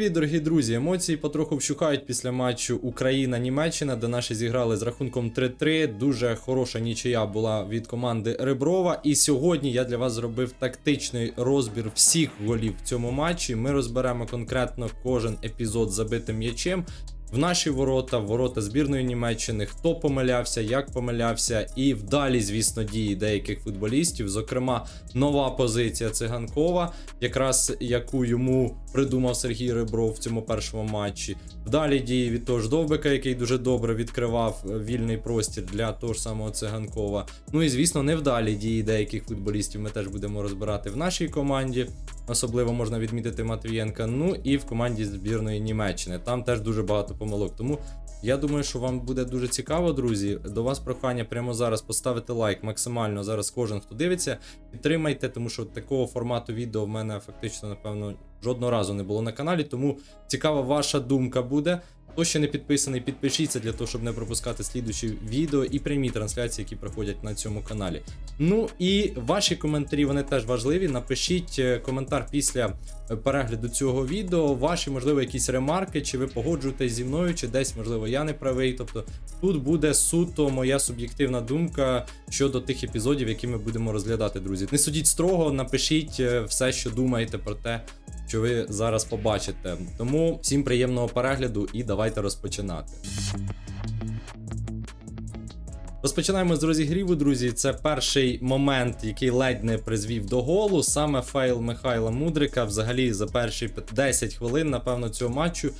привіт, дорогі друзі! Емоції потроху вщухають після матчу Україна-Німеччина, де наші зіграли з рахунком 3-3. Дуже хороша нічия була від команди Реброва. І сьогодні я для вас зробив тактичний розбір всіх голів в цьому матчі. Ми розберемо конкретно кожен епізод забитим м'ячем. В наші ворота, в ворота збірної Німеччини, хто помилявся, як помилявся, і вдалі, звісно, дії деяких футболістів. Зокрема, нова позиція циганкова, якраз яку йому придумав Сергій Ребров в цьому першому матчі. Вдалі дії від того ж Довбика, який дуже добре відкривав е, вільний простір для того ж самого циганкова. Ну і звісно, невдалі дії деяких футболістів ми теж будемо розбирати в нашій команді. Особливо можна відмітити Матвієнка. Ну і в команді збірної Німеччини. Там теж дуже багато помилок. Тому я думаю, що вам буде дуже цікаво, друзі. До вас прохання прямо зараз поставити лайк максимально зараз. Кожен хто дивиться, підтримайте, тому що такого формату відео в мене фактично, напевно, жодного разу не було на каналі. Тому цікава ваша думка буде. Хто ще не підписаний, підпишіться для того, щоб не пропускати слідучі відео і прямі трансляції, які проходять на цьому каналі. Ну і ваші коментарі вони теж важливі. Напишіть е, коментар після е, перегляду цього відео. Ваші, можливо, якісь ремарки, чи ви погоджуєтесь зі мною, чи десь, можливо, я не правий. Тобто тут буде суто моя суб'єктивна думка щодо тих епізодів, які ми будемо розглядати, друзі. Не судіть строго, напишіть е, все, що думаєте про те, що ви зараз побачите. Тому всім приємного перегляду і давайте розпочинати. Розпочинаємо з розігріву, друзі. Це перший момент, який ледь не призвів до голу. Саме фейл Михайла Мудрика. Взагалі за перші 10 хвилин, напевно, цього матчу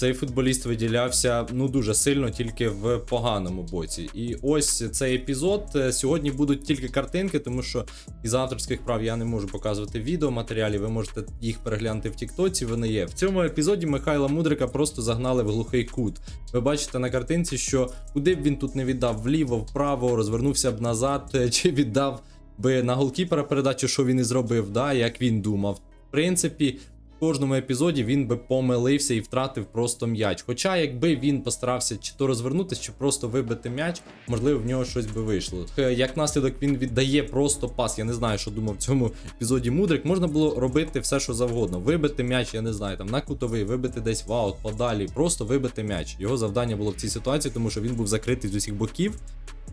цей футболіст виділявся ну дуже сильно тільки в поганому боці. І ось цей епізод. Е, Сьогодні будуть тільки картинки, тому що із авторських прав я не можу показувати відео матеріалі. Ви можете їх переглянути в Тіктоці. Вони є. В цьому епізоді Михайла Мудрика просто загнали в глухий кут. Ви бачите на картинці, що куди б він тут не віддав вліво, вправо, розвернувся б назад, е, чи віддав би на голкіпера передачу, що він і зробив, да, як він думав. В принципі, в кожному епізоді він би помилився і втратив просто м'яч. Хоча, якби він постарався чи то розвернутися, чи просто вибити м'яч, можливо, в нього щось би вийшло. Е, Як наслідок він віддає просто пас. Я не знаю, що думав в цьому епізоді Мудрик. Можна було робити все, що завгодно. Вибити м'яч, я не знаю, там на кутовий, вибити десь в аут, подалі, просто вибити м'яч. Його завдання було в цій ситуації, тому що він був закритий з усіх боків.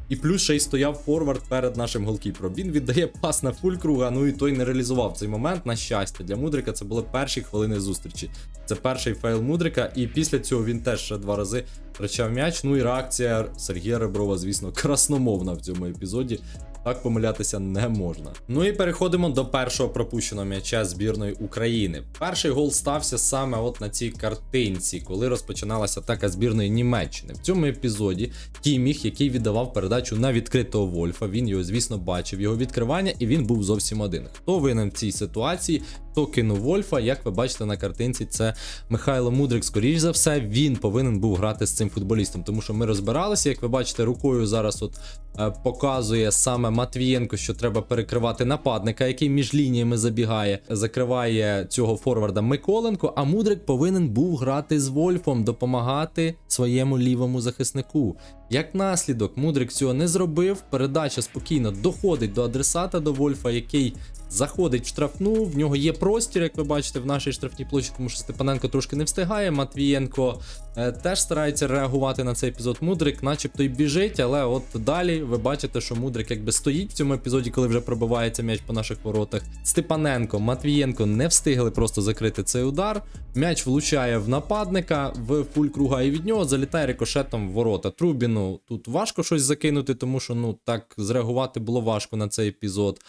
І плюс ще й стояв форвард перед нашим голкіпером. Він віддає пас на фулькруга, ну і той не реалізував цей момент. На щастя, для Мудрика це були перші хвилини зустрічі. Це перший фейл Мудрика, і після цього він теж ще два рази втрачав м'яч. Ну і реакція Сергія Реброва, звісно, красномовна в цьому епізоді. Так помилятися не можна. Ну і переходимо до першого пропущеного м'яча збірної України. Перший гол стався саме от на цій картинці, коли розпочиналася атака збірної Німеччини. В цьому епізоді Кіміх, який віддавав передачу на відкритого Вольфа, він його, звісно, бачив його відкривання, і він був зовсім один. Хто винен в цій ситуації? Хто кинув Вольфа? Як ви бачите на картинці, це Михайло Мудрик. Скоріш за все, він повинен був грати з цим футболістом, тому що ми розбиралися. Як ви бачите, рукою зараз от е, показує саме Матвієнко, що треба перекривати нападника, який між лініями забігає, закриває цього форварда Миколенко. А Мудрик повинен був грати з Вольфом, допомагати своєму лівому захиснику. Як наслідок, Мудрик цього не зробив. Передача спокійно доходить до адресата до Вольфа, який заходить в штрафну. В нього є простір, як ви бачите, в нашій штрафній площі, тому що Степаненко трошки не встигає. Матвієнко е, теж старається реагувати на цей епізод. Мудрик, начебто, й біжить, але от далі ви бачите, що Мудрик якби стоїть в цьому епізоді, коли вже пробивається м'яч по наших воротах. Степаненко, Матвієнко не встигли просто закрити цей удар. М'яч влучає в нападника в пуль круга, і від нього залітає рикошетом в ворота. Трубіну тут важко щось закинути, тому що ну так зреагувати було важко на цей епізод.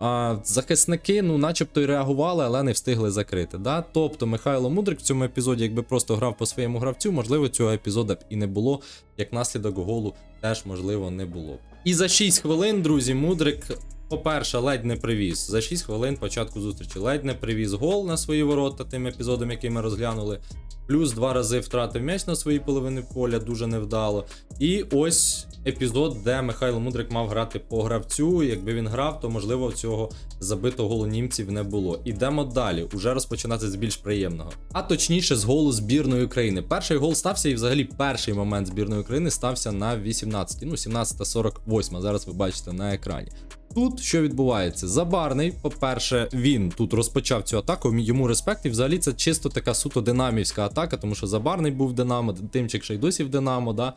А захисники, ну, начебто і реагували, але не встигли закрити. Да? Тобто Михайло Мудрик в цьому епізоді, якби просто грав по своєму гравцю, можливо, цього епізода б і не було. Як наслідок голу теж можливо не було. І за 6 хвилин, друзі, Мудрик, по-перше, ледь не привіз. За 6 хвилин початку зустрічі ледь не привіз гол на свої ворота тим епізодом, який ми розглянули. Плюс два рази втратив м'яч на своїй половині поля, дуже невдало. І ось епізод, де Михайло Мудрик мав грати по гравцю. Якби він грав, то можливо цього забитого голу німців не було. Ідемо далі, уже розпочинати з більш приємного. А точніше, з голу збірної України. Перший гол стався, і взагалі перший момент збірної України стався на 18, ну 17.48. Зараз ви бачите на екрані. Тут що відбувається? Забарний, по-перше, він тут розпочав цю атаку. Йому респект, і взагалі це чисто така суто динамівська атака, тому що Забарний був Динамо, Тимчик ще й досі в Динамо. Да?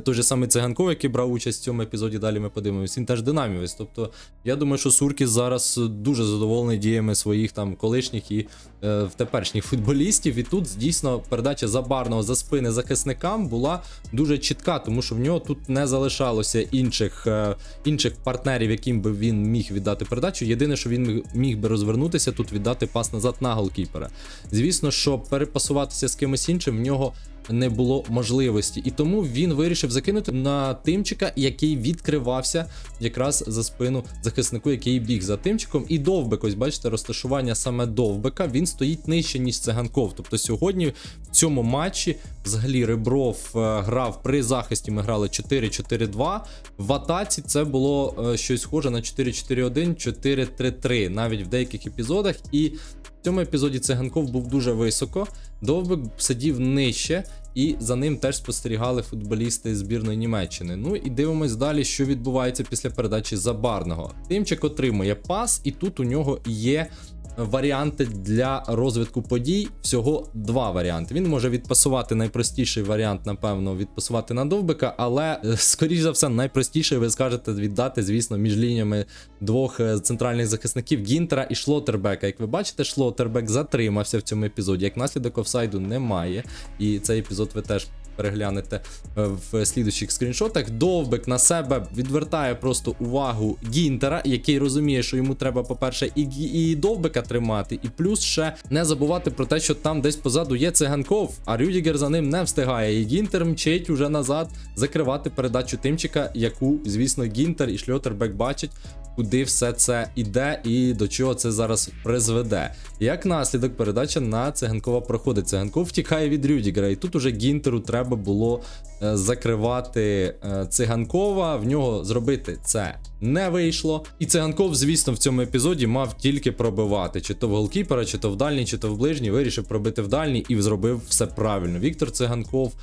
Той же самий циганков, який брав участь в цьому епізоді, далі ми подивимося, він теж динамівець. Тобто, я думаю, що Суркіс зараз дуже задоволений діями своїх там колишніх і е, теперішніх футболістів. І тут дійсно передача забарного за спини захисникам була дуже чітка, тому що в нього тут не залишалося інших, е, інших партнерів, яким би він міг віддати передачу. Єдине, що він міг- би розвернутися, тут віддати пас назад на голкіпера. Звісно, що перепасуватися з кимось іншим в нього не було можливості, і тому він вирішив закинути на тимчика, який відкривався якраз за спину захиснику, який біг за тимчиком. І довбик, ось бачите, розташування саме довбика. Він стоїть нижче ніж циганков. Тобто сьогодні в цьому матчі взагалі Ребров е, грав при захисті. Ми грали 4-4-2. В атаці це було е, щось схоже на 4-4-1, 4-3-3, навіть в деяких епізодах. І цьому епізоді циганков був дуже високо. Довбик сидів нижче, і за ним теж спостерігали футболісти збірної Німеччини. Ну і дивимось далі, що відбувається після передачі Забарного. Тимчик отримує пас, і тут у нього є. Варіанти для розвитку подій всього два варіанти. Він може відпасувати найпростіший варіант, напевно, відпасувати на довбика, але е, скоріш за все, найпростіший ви скажете віддати, звісно, між лініями двох е, центральних захисників Гінтера і Шлотербека. Як ви бачите, Шлотербек затримався в цьому епізоді. Як наслідок офсайду немає. І цей епізод ви теж переглянете е, в слідучих скріншотах. Довбик на себе відвертає просто увагу Гінтера, який розуміє, що йому треба, по-перше, і, і довбика тримати, і плюс ще не забувати про те, що там десь позаду є циганков, а Рюдігер за ним не встигає. І Гінтер мчить уже назад закривати передачу тимчика, яку, звісно, Гінтер і Шльотербек бачать. Куди все це іде і до чого це зараз призведе. Як наслідок, передача на циганкова проходить. Циганков втікає від Рюдігера, і тут уже Гінтеру треба було е, закривати е, циганкова. В нього зробити це не вийшло. І циганков, звісно, в цьому епізоді мав тільки пробивати, чи то в голкіпера, чи то в дальній, чи то в ближній. Вирішив пробити в дальній і зробив все правильно. Віктор Циганков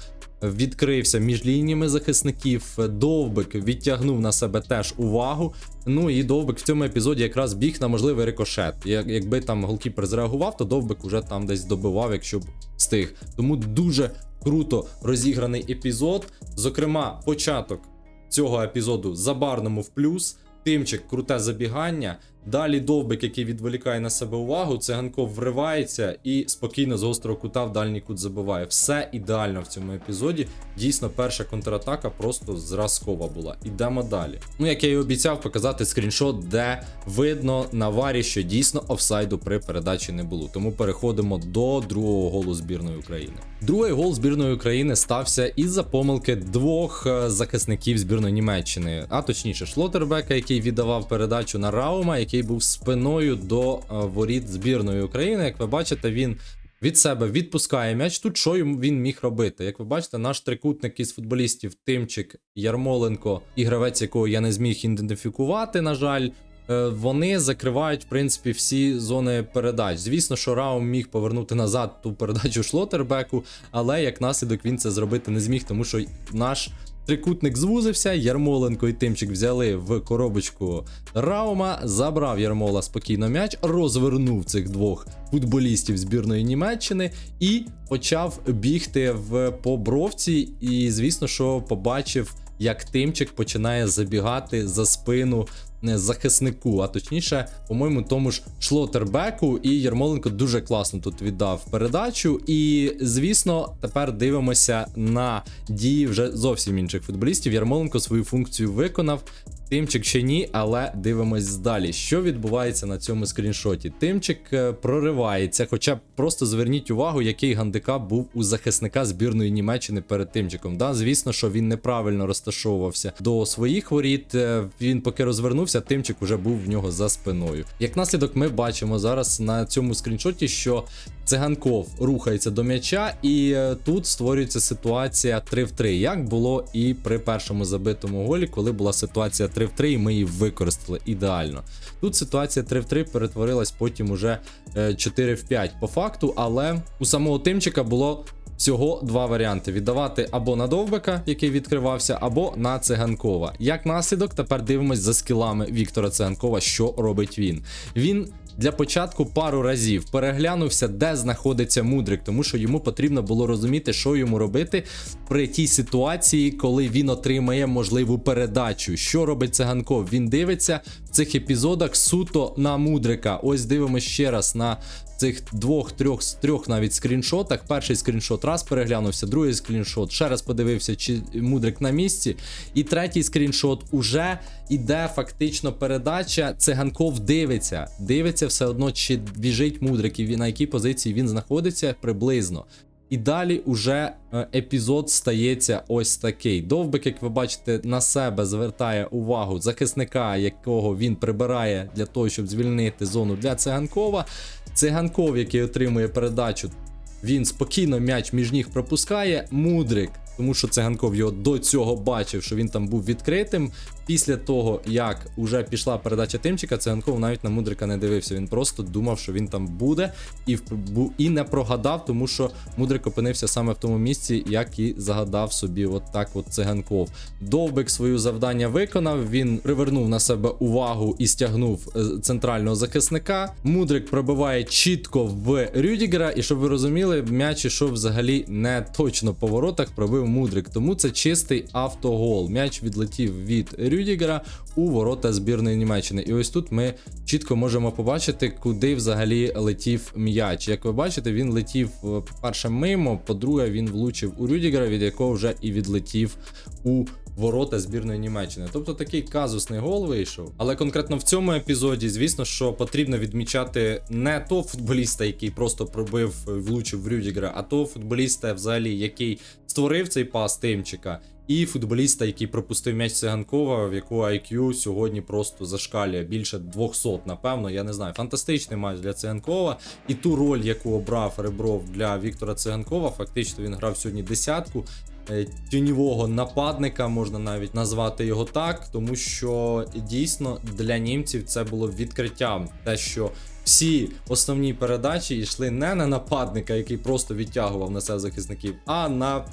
відкрився між лініями захисників. Довбик відтягнув на себе теж увагу. Ну і Довбик в цьому епізоді якраз біг на можливий рикошет. Як- Якби там голкіпер зреагував, то Довбик уже там десь добивав, якщо б встиг. Тому дуже круто розіграний епізод. Зокрема, початок цього епізоду забарному в плюс. Тимчик, круте забігання. Далі довбик, який відволікає на себе увагу. Циганков вривається і спокійно з гострого кута в дальній кут забиває. Все ідеально в цьому епізоді. Дійсно, перша контратака просто зразкова була. Ідемо далі. Ну, як я і обіцяв, показати скріншот, де видно на варі, що дійсно офсайду при передачі не було. Тому переходимо до другого голу збірної України. Другий гол збірної України стався із-за помилки двох е, захисників збірної Німеччини, а точніше Шлотербека, який віддавав передачу на Раума, який був спиною до е, воріт збірної України. Як ви бачите, він від себе відпускає м'яч. Тут що він міг робити? Як ви бачите, наш трикутник із футболістів Тимчик, Ярмоленко і гравець, якого я не зміг ідентифікувати, на жаль. е, Вони закривають, в принципі, всі зони передач. Звісно, що Раум міг повернути назад ту передачу Шлотербеку, але як наслідок він це зробити не зміг, тому що наш трикутник звузився. Ярмоленко і Тимчик взяли в коробочку Раума, забрав Ярмола спокійно м'яч, розвернув цих двох футболістів збірної Німеччини і почав бігти в побровці. І звісно, що побачив, як Тимчик починає забігати за спину захиснику, а точніше, по-моєму, тому ж Шлотербеку, і Ярмоленко дуже класно тут віддав передачу. І звісно, тепер дивимося на дії вже зовсім інших футболістів. Ярмоленко свою функцію виконав. Тимчик ще ні, але дивимось далі. Що відбувається на цьому скріншоті? Тимчик е, проривається, хоча просто зверніть увагу, який гандикап був у захисника збірної Німеччини перед Тимчиком. Да, звісно, що він неправильно розташовувався до своїх воріт. Е, Він поки розвернувся, Тимчик вже був в нього за спиною. Як наслідок, ми бачимо зараз на цьому скріншоті, що Циганков рухається до м'яча, і е, тут створюється ситуація 3 в 3, як було і при першому забитому голі, коли була ситуація 3 в 3, і ми її використали ідеально. Тут ситуація 3 в 3 перетворилась потім уже е, 4 в 5 по факту, але у самого Тимчика було всього два варіанти: віддавати або на довбика, який відкривався, або на циганкова. Як наслідок, тепер дивимось за скілами Віктора Циганкова, що робить він. Він для початку пару разів переглянувся, де знаходиться мудрик, тому що йому потрібно було розуміти, що йому робити при тій ситуації, коли він отримає можливу передачу. Що робить циганков? Він дивиться в цих епізодах суто на мудрика. Ось дивимося ще раз на цих двох, трьох, трьох навіть скріншотах. Перший скріншот раз переглянувся, другий скріншот ще раз подивився, чи мудрик на місці. І третій скріншот уже іде фактично передача. Циганков дивиться, дивиться все одно, чи біжить мудрик, і на якій позиції він знаходиться приблизно. І далі уже е, епізод стається ось такий. Довбик, як ви бачите, на себе звертає увагу захисника, якого він прибирає для того, щоб звільнити зону для циганкова. Циганков, який отримує передачу, він спокійно м'яч між ніг пропускає. Мудрик, тому що циганков його до цього бачив, що він там був відкритим. Після того, як уже пішла передача Тимчика, циганков навіть на мудрика не дивився. Він просто думав, що він там буде, і і не прогадав, тому що мудрик опинився саме в тому місці, як і загадав собі, от так от циганков. Довбик свою завдання виконав. Він привернув на себе увагу і стягнув е, центрального захисника. Мудрик пробиває чітко в Рюдігера, і щоб ви розуміли, м'яч ішов взагалі не точно по воротах, пробив мудрик. Тому це чистий автогол. М'яч відлетів від Рюдігера у ворота збірної Німеччини. І ось тут ми чітко можемо побачити, куди взагалі летів м'яч. Як ви бачите, він летів, е, по-перше, мимо, по-друге, він влучив у Рюдігера, від якого вже і відлетів у ворота збірної Німеччини. Тобто такий казусний гол вийшов. Але конкретно в цьому епізоді, звісно, що потрібно відмічати не того футболіста, який просто пробив, е, влучив в Рюдігера, а того футболіста, взагалі, який створив цей пас Тимчика. І футболіста, який пропустив м'яч Циганкова, в якого IQ сьогодні просто зашкалює більше 200, напевно. Я не знаю. Фантастичний матч для Циганкова. І ту роль, яку обрав Ребров для Віктора Циганкова, фактично він грав сьогодні десятку. Е, Тюнівого нападника можна навіть назвати його так, тому що дійсно для німців це було відкриттям. Те, що всі основні передачі йшли не на нападника, який просто відтягував на себе захисників, а на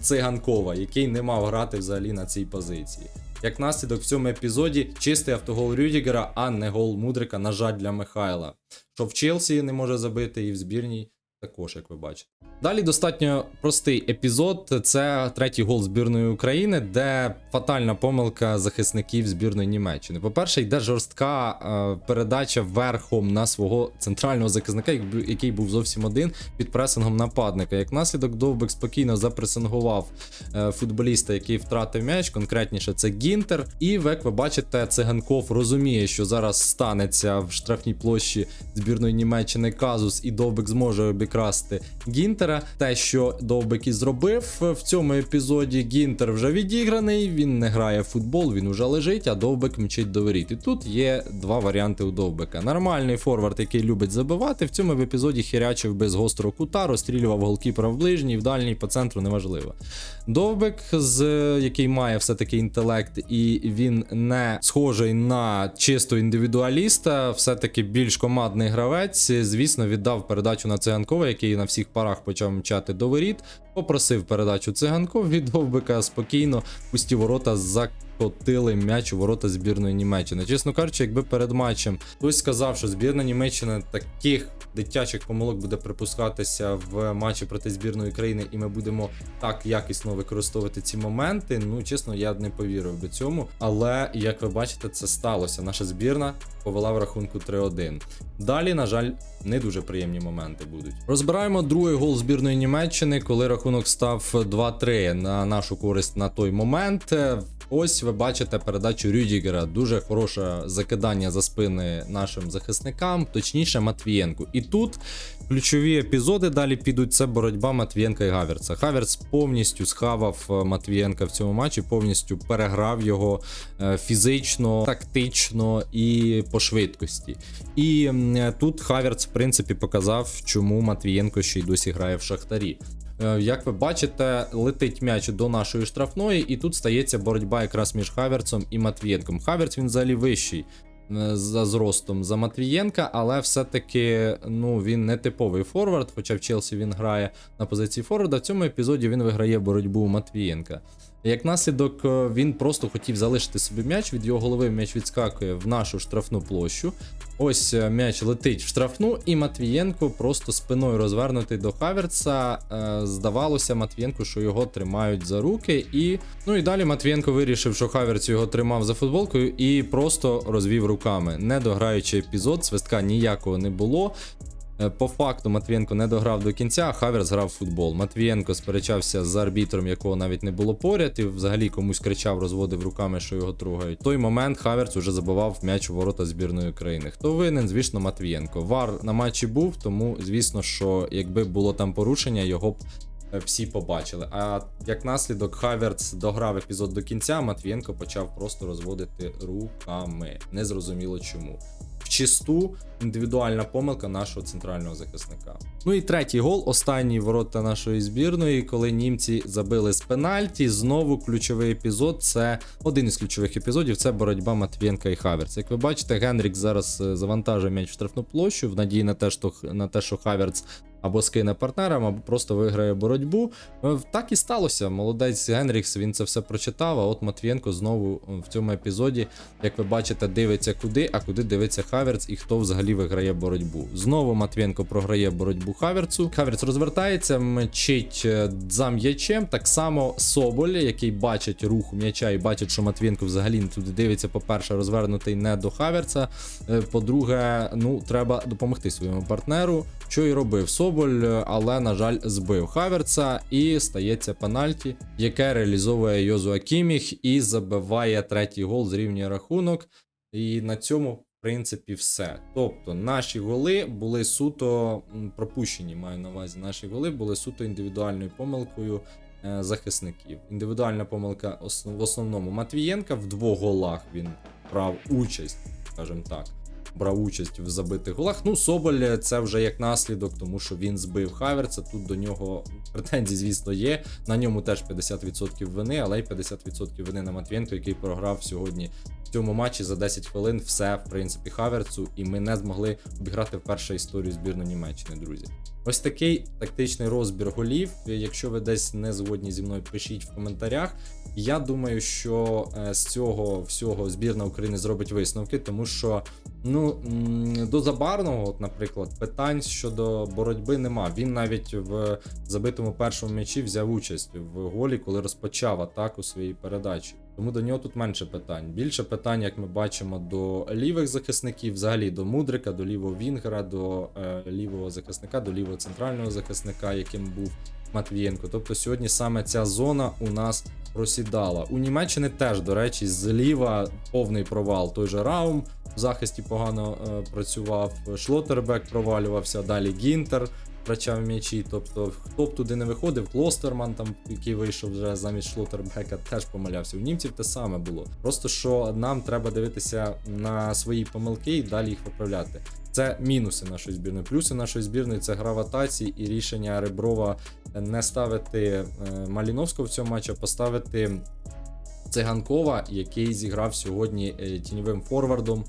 Циганкова, який не мав грати взагалі на цій позиції. Як наслідок в цьому епізоді чистий автогол Рюдігера, а не гол Мудрика, на жаль, для Михайла. Що в Челсі не може забити, і в збірній також, як ви бачите. Далі достатньо простий епізод. Це третій гол збірної України, де фатальна помилка захисників збірної Німеччини. По-перше, йде жорстка е, передача верхом на свого центрального захисника, який був зовсім один під пресингом нападника. Як наслідок, Довбик спокійно запресингував е, футболіста, який втратив м'яч, конкретніше це Гінтер. І як ви бачите, циганков розуміє, що зараз станеться в штрафній площі збірної Німеччини казус, і Довбик зможе обікрасти Гінтера. Те, що Довбик і зробив в цьому епізоді, Гінтер вже відіграний, він не грає в футбол, він уже лежить, а Довбик мчить до. І тут є два варіанти у Довбика. Нормальний форвард, який любить забивати. В цьому епізоді хірячив без гострого кута, розстрілював голкіпера в ближній, в дальній, по центру, неважливо. Довбик, з який має все-таки інтелект, і він не схожий на чисто індивідуаліста, все-таки більш командний гравець. Звісно, віддав передачу на циганкова, який на всіх парах почав мчати до воріт. Попросив передачу циганков від Довбика спокійно, пусті ворота закотили м'яч у ворота збірної Німеччини. Чесно кажучи, якби перед матчем хтось сказав, що збірна Німеччини таких дитячих помилок буде припускатися в матчі проти збірної країни, і ми будемо так якісно використовувати ці моменти. Ну, чесно, я не повірив би цьому. Але як ви бачите, це сталося. Наша збірна повела в рахунку 3-1. Далі, на жаль, не дуже приємні моменти будуть. Розбираємо другий гол збірної Німеччини, коли рахунок став 2-3 на нашу користь на той момент. Ось ви бачите передачу Рюдігера. Дуже хороше закидання за спини нашим захисникам, точніше Матвієнку. І тут ключові епізоди далі підуть. Це боротьба Матвієнка і Гаверца. Хаверц повністю схавав е, Матвієнка в цьому матчі, повністю переграв його е, фізично, тактично і по швидкості. І е, тут Хаверц, в принципі, показав, чому Матвієнко ще й досі грає в Шахтарі. Е, Як ви бачите, летить м'яч до нашої штрафної, і тут стається боротьба якраз між Хаверцем і Матвієнком. Хаверц він взагалі вищий е, за зростом за Матвієнка, але все-таки ну, він не типовий форвард, хоча в Челсі він грає на позиції форварда. В цьому епізоді він виграє боротьбу у Матвієнка. Як наслідок, е, він просто хотів залишити собі м'яч, від його голови м'яч відскакує в нашу штрафну площу. Ось е, м'яч летить в штрафну, і Матвієнко просто спиною розвернутий до Хаверца. Е, Здавалося Матвієнку, що його тримають за руки. І ну і далі Матвієнко вирішив, що Хаверц його тримав за футболкою і просто розвів руками. Не дограючи епізод, свистка ніякого не було. Е, По факту Матвієнко не дограв до кінця, а Хаверс грав в футбол. Матвієнко сперечався з арбітром, якого навіть не було поряд, і взагалі комусь кричав, розводив руками, що його тругають. В той момент Хаверс уже забивав м'яч у ворота збірної України. Хто винен? Звісно, Матвієнко. Вар на матчі був, тому звісно, що якби було там порушення, його б. е, Всі побачили. А як наслідок, Хаверц дограв епізод до кінця. Матвієнко почав просто розводити руками. Незрозуміло чому чисту індивідуальна помилка нашого центрального захисника. Ну і третій гол, останній ворота нашої збірної, коли німці забили з пенальті. Знову ключовий епізод. Це один із ключових епізодів. Це боротьба Матвієнка і Хаверц. Як ви бачите, Генрік зараз е, завантажує м'яч в штрафну площу в надії на те, що на те, що Хаверц або скине партнерам, або просто виграє боротьбу. Е, Так і сталося. Молодець Генрікс, він це все прочитав. А от Матвієнко знову е, в цьому епізоді, як ви бачите, дивиться куди, а куди дивиться Хаверц і хто взагалі виграє боротьбу. Знову Матвієнко програє боротьбу Хаверцу. Хаверц розвертається, мчить е, за м'ячем. Так само Соболь, який бачить рух м'яча і бачить, що Матвієнко взагалі не туди дивиться. По-перше, розвернутий не до Хаверца. По-друге, ну треба допомогти своєму партнеру. Що і робив Соболь, але на жаль, збив Хаверца і стається пенальті, яке реалізовує Йозуа Кіміх і забиває третій гол, зрівнює рахунок. І на цьому, в принципі, все. Тобто, наші голи були суто пропущені. Маю на увазі, наші голи були суто індивідуальною помилкою е, захисників. Індивідуальна помилка в основному Матвієнка в двох голах він брав участь, скажімо так брав участь в забитих голах. Ну, Соболь це вже як наслідок, тому що він збив Хаверца. Тут до нього претензії, звісно, є. На ньому теж 50% вини, але й 50% вини на Матвієнко, який програв сьогодні в цьому матчі за 10 хвилин. Все, в принципі, Хаверцу, і ми не змогли обіграти вперше історію збірної Німеччини, друзі. Ось такий тактичний розбір голів. Якщо ви десь не згодні зі мною, пишіть в коментарях. Я думаю, що е, з цього всього збірна України зробить висновки, тому що ну до Забарного, от, наприклад, питань щодо боротьби нема. Він навіть в забитому першому м'ячі взяв участь в голі, коли розпочав атаку своєї передачі. Тому до нього тут менше питань. Більше питань, як ми бачимо, до лівих захисників, взагалі до Мудрика, до лівого Вінгера, до е, лівого захисника, до лівого центрального захисника, яким був Матвієнко. Тобто сьогодні саме ця зона у нас просідала. У Німеччини теж, до речі, зліва повний провал. Той же Раум в захисті погано е, працював. Шлотербек провалювався. Далі Гінтер втрачав м'ячі. Тобто, хто б туди не виходив, Клостерман, там, який вийшов вже замість Шлотербека, теж помилявся. У німців те саме було. Просто що нам треба дивитися на свої помилки і далі їх виправляти. Це мінуси нашої збірної. Плюси нашої збірної це гра в атаці і рішення Реброва не ставити е, Маліновського в цьому матчі, а поставити Циганкова, який зіграв сьогодні е, тіньовим форвардом,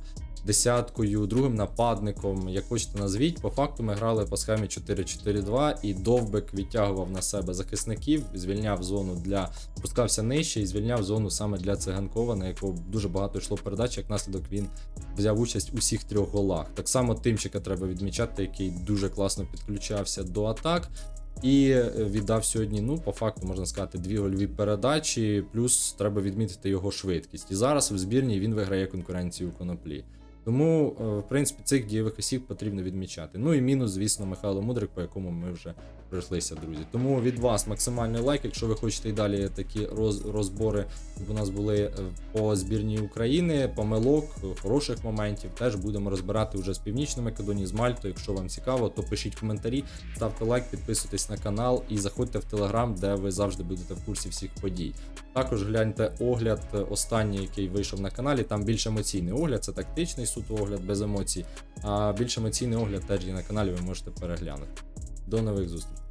десяткою, другим нападником, як хочете назвіть. По факту ми грали по схемі 4-4-2, і Довбик відтягував на себе захисників, звільняв зону для спускався нижче і звільняв зону саме для циганкова, на якого дуже багато йшло передач. Як наслідок він взяв участь у всіх трьох голах. Так само Тимчика треба відмічати, який дуже класно підключався до атак. І е, віддав сьогодні, ну, по факту, можна сказати, дві гольові передачі, плюс треба відмітити його швидкість. І зараз в збірні він виграє конкуренцію у коноплі. Тому, е, в принципі, цих дієвих осіб потрібно відмічати. Ну і мінус, звісно, Михайло Мудрик, по якому ми вже пройшлися, друзі. Тому від вас максимальний лайк, якщо ви хочете і далі такі роз, розбори, щоб у нас були е, по збірній України, помилок, хороших моментів, теж будемо розбирати вже з Північної Македонії, з Мальтою. Якщо вам цікаво, то пишіть коментарі, ставте лайк, підписуйтесь на канал і заходьте в Телеграм, де ви завжди будете в курсі всіх подій. Також гляньте огляд е, останній, який вийшов на каналі. Там більш емоційний огляд, це тактичний суто огляд без емоцій. А більш емоційний огляд теж є на каналі, ви можете переглянути. До нових зустрічей.